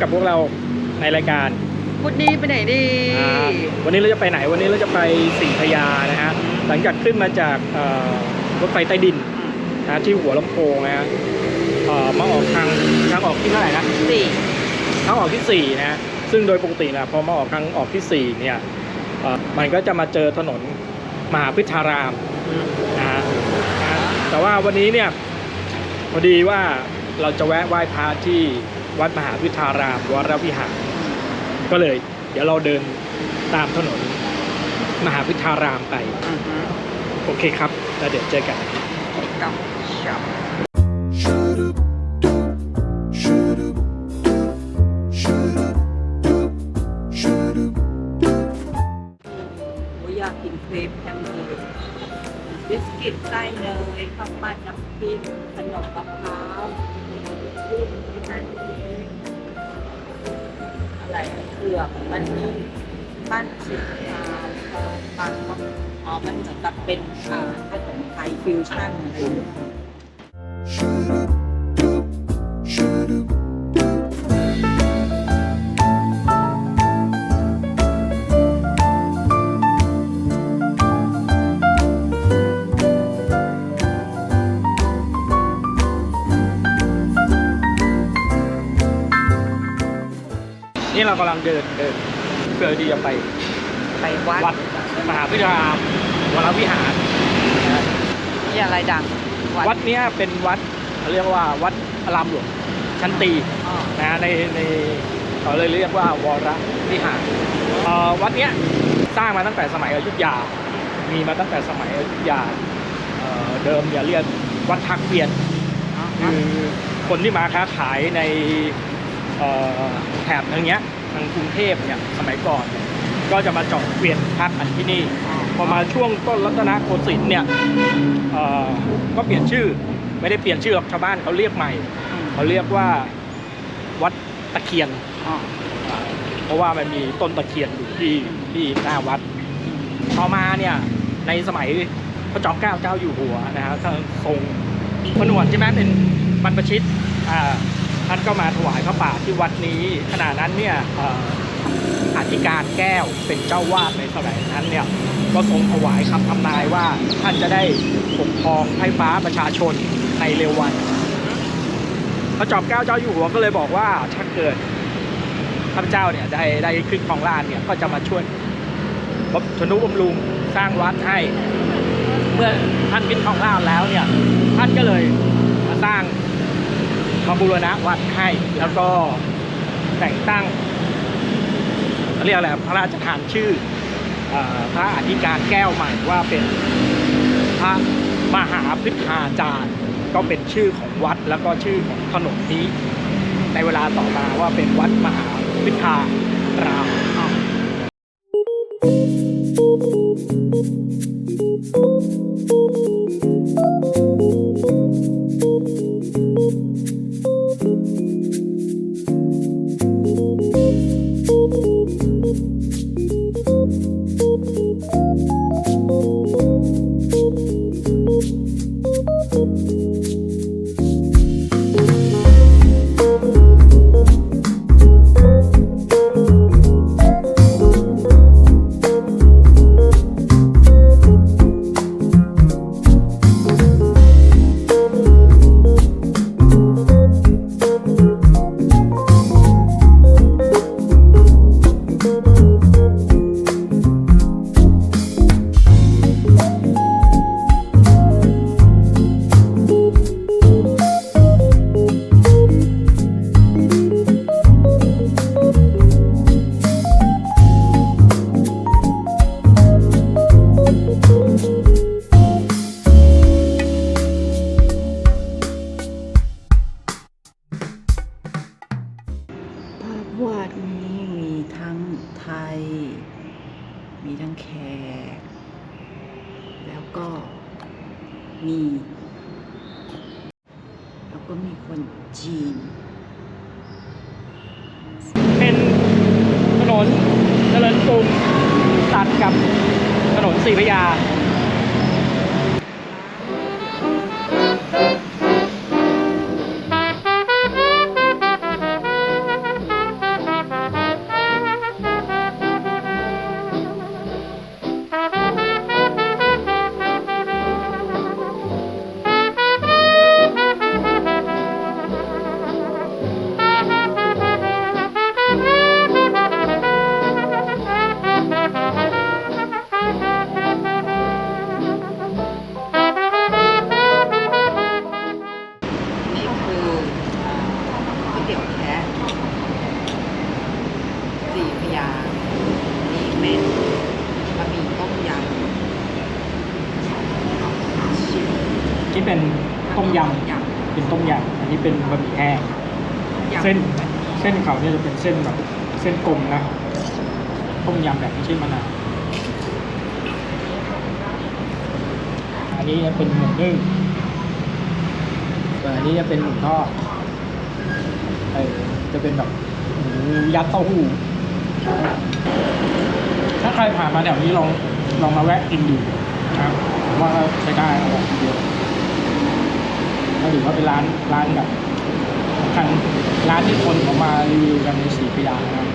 พบกับพวกเราในรายการพุดดีไปไหนดี อ่าวันนี้เราจะไปไหนวันนี้เราจะไปสี่พระยานะฮะหลังจากขึ้นมาจากเอ่อรถไฟใต้ดินนะที่หัวลำโพงนะฮะเอ่อมาออกทางทางออกที่เท่าไหร่นะ สี่ทางออกที่สี่นะฮะซึ่งโดยปกตินะพอมาออกทางออกที่สี่เนี่ยเอ่อมันก็จะมาเจอถนนมหาพิทารามนะฮะนะแต่ว่าวันนี้เนี่ยพอดีว่าเราจะแวะไหว้พระที่ วัดมหาพิทารามวรวิหาร ก็เลย เดี๋ยวเราเดินตามถนนมหาพิทารามไป อือฮึโอเคครับแล้วเดี๋ยวเจอกันกับช็อป ปั้นสิบาปั้นมะอ๋อมันเหมือนกับเป็นอาขนมไทยฟิวชั่นอะไรอย่างเงี้ย นี่เรากำลังเดินเดินเพื่อที่จะไป ไปวัดวัดมหาพิทารามวรวิหารนะฮะมีอะไรดังวัดเนี้ยเป็นวัดเขาเรียกว่าวัดอารามหลวงชั้นตีอ๋อนะฮะในในเขาเลยเรียกว่าวรวิหารเอ่อวัดเนี้ยสร้างมาตั้งแต่สมัยอยุธยา มีมาตั้งแต่สมัยอยุธยาเอ่อเดิมอย่าเรียกวัดทักเวียน คือคนที่มาค้าขายในเอ่อแถบทางเนี้ยทางกรุงเทพเนี่ยสมัยก่อนเนี่ย ก็จะมาจอดเวียนพักกันที่นี่ พอมาช่วงต้นรัตนโกสินทร์เนี่ยเอ่อก็เปลี่ยนชื่อไม่ได้เปลี่ยนชื่อหรอกชาวบ้านเขาเรียกใหม่เขาเรียกว่าวัดตะเคียนอ๋ออ่าเพราะว่ามันมีต้นตะเคียนอยู่ที่ที่หน้าวัดต่อมาเนี่ยในสมัยพระจอมเกล้าเจ้าอยู่หัวนะฮะท่านทรงผนวดใช่ไหมเป็นบรรพชิตอ่าท่านก็มาถวายพระป่าที่วัดนี้ขณะนั้นเนี่ยเอธิการแก้วเป็นเจ้าวาดในสมัยนั้นเนี่ยก็ทรงถวายคำทำนายว่าท่านจะได้ปกครองให้ฟ้าประชาชนในเร็ววันพระจอมเกล้าเจ้าอยู่หัวก็เลยบอกว่าถ้าเกิดข้าพเจ้าเนี่ยได้ได้ขึ้นครองราชเนี่ยก็จะมาช่วยบำชนุบำรุงสร้างวัดให้ เมื่อท่านขึ้นครองราชแล้วเนี่ยท่านก็เลยมาสร้างมาบูรณะวัดให้ แล้วก็แต่งตั้ง เรียกอะไรพระราชทานชื่อออพระอธิการแก้วใหม่ว่าเป็นพระมหาพิธาจารย์ก็เป็นชื่อของวัดแล้วก็ชื่อของถนนนี้ ในเวลาต่อมาว่าเป็นวัดมหาพิธาราม สีพยา ต้มยยำเป็นต้มยำอันนี้เป็นบะหมี่แห้งำยำเส้นเส้นเขาเนี่ยจะเป็นเส้นแบบเส้นกลมนะต้มยำแบบไม่ใช่มะนาวอันนี้จะเป็นหมูนึ่งส่วนอันนี้จะเป็นหมูทอดเออจะเป็นแบบหมูยัดเต้าหู้ถ้าใครผ่านมาแถวนี้ลองลองมาแวะกินดูนะครับผมว่าก็ใช้ได้อร่อยทีเดียว ก็ถือว่าเป็นร้านร้านแบบทางร้านที่คนเขามารีวิวกันในสีพยางค์นะครับ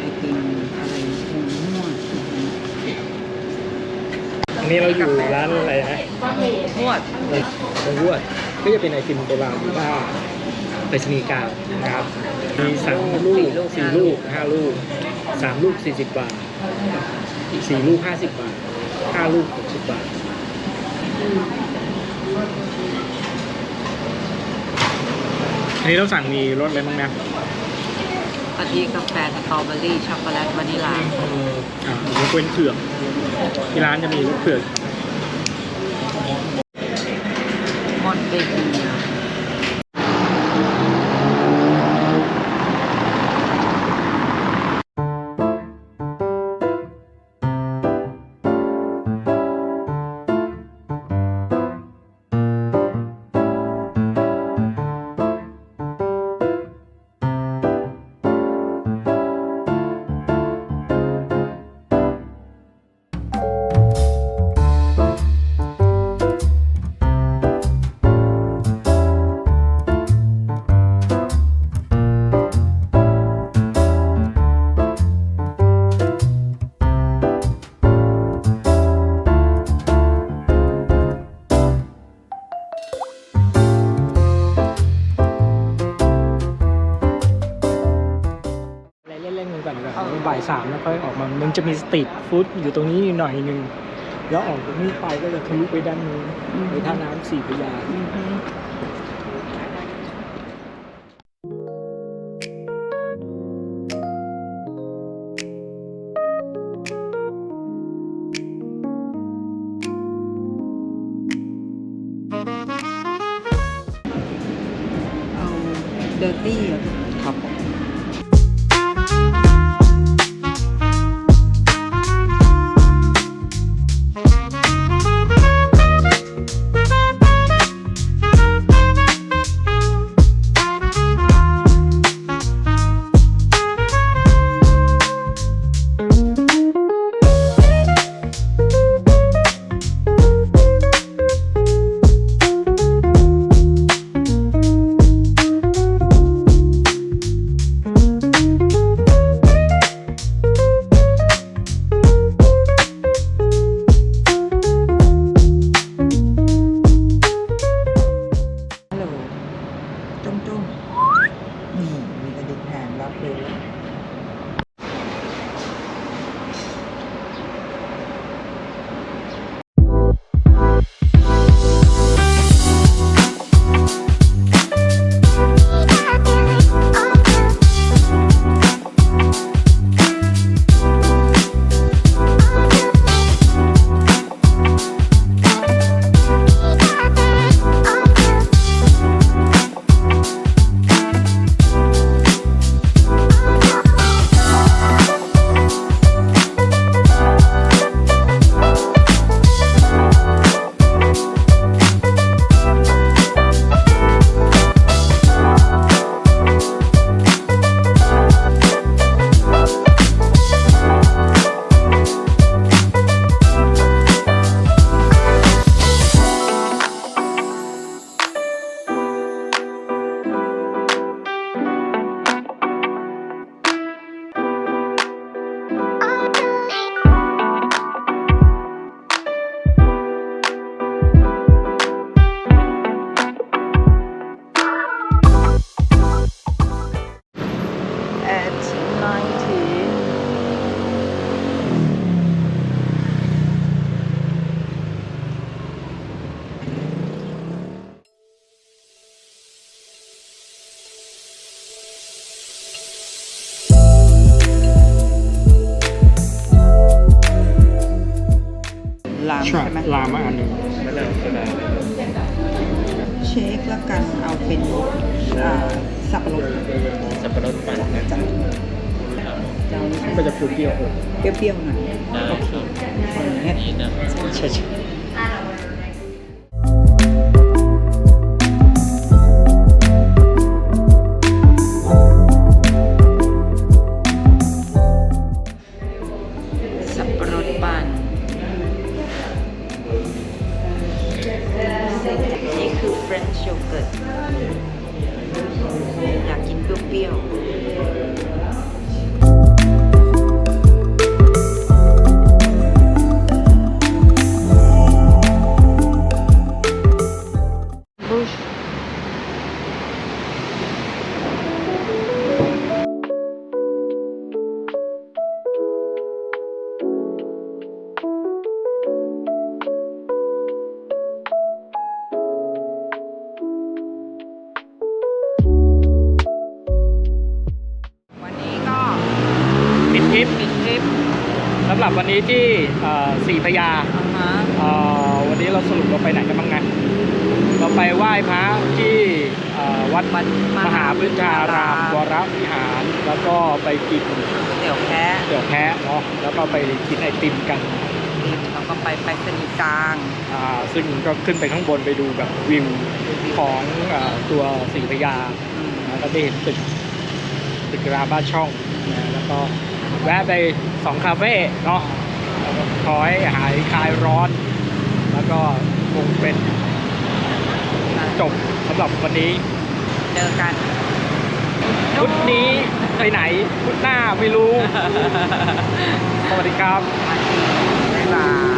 ไอติมอะไรหมูนวดอันนี้เราอยู่ร้านอะไรนะนวดตงวดก็จะเป็นไอติมโบราณหรือว่าไปรษณีย์กลางนะครับ มีสามลูกสี่ลูกห้าลูก สามลูกสี่สิบบาทสี่ลูกห้าสิบบาทห้าลูกหกสิบบาทอันนี้เราสั่งมีรสอะไรบ้างนะกะทิกาแฟสตรอเบอรี่ช็อกโกแลตวานิลาอ่ายกเว้นเผือกที่ร้านจะมีรสเผือกมอนเบเกียอะไราบ่ายสามแล้วค่อยออกมา มันจะมีสตรีทฟู้ดอยู่ตรงนี้หน่อยหนึ่งแล้วออกตรงนี้ไปก็จะทะลุไปด้านนู้นไปท่าน้ำสี่พระยาอือฮึเอาเดอร์ตี้ อะครับำใช่ไหมลามาอันหนึ่งเชคแล้วกันเอาเป็นอ่าสับปะรดสับปะรดปั่นนะจ้ะเจ้านี่ก็จะเปรี้ยวเปรี้ยวๆหน่อยได้ๆโอเคอย่างเงี้ยนี่นะใช่ใช่ สำหรับวันนี้ที่เอ่อสี่พระยาอ่าฮะเอ่อวันนี้เราสรุปเราไปไหนกันบ้างนะเราไปไหว้พระที่เอ่อวัดวัดมหาพุทธารามวรวิหาร แล้วก็ไปกินเดี๋ยวแพ้เดี๋ยวแพะเนาะแล้วก็ไปกินไอติมกันแล้วก็ไปไปสนีย์กลางอ่าซึ่งก็ขึ้นไปข้างบนไปดูแบบวิวของอ่าตัวสี่พระยาอืมแล้วก็ได้เห็นตึกตึกรามบ้านช่องนะแล้วก็ แวะไปสองคาเฟ่เนาะแล้วก็คอยหายคลายร้อน แล้วก็คงเป็นจบสำหรับวันนี้ เจอกันพุธนี้ไปไหนพุธหน้าไม่รู้ สวัสดีครับบ๊ายบาย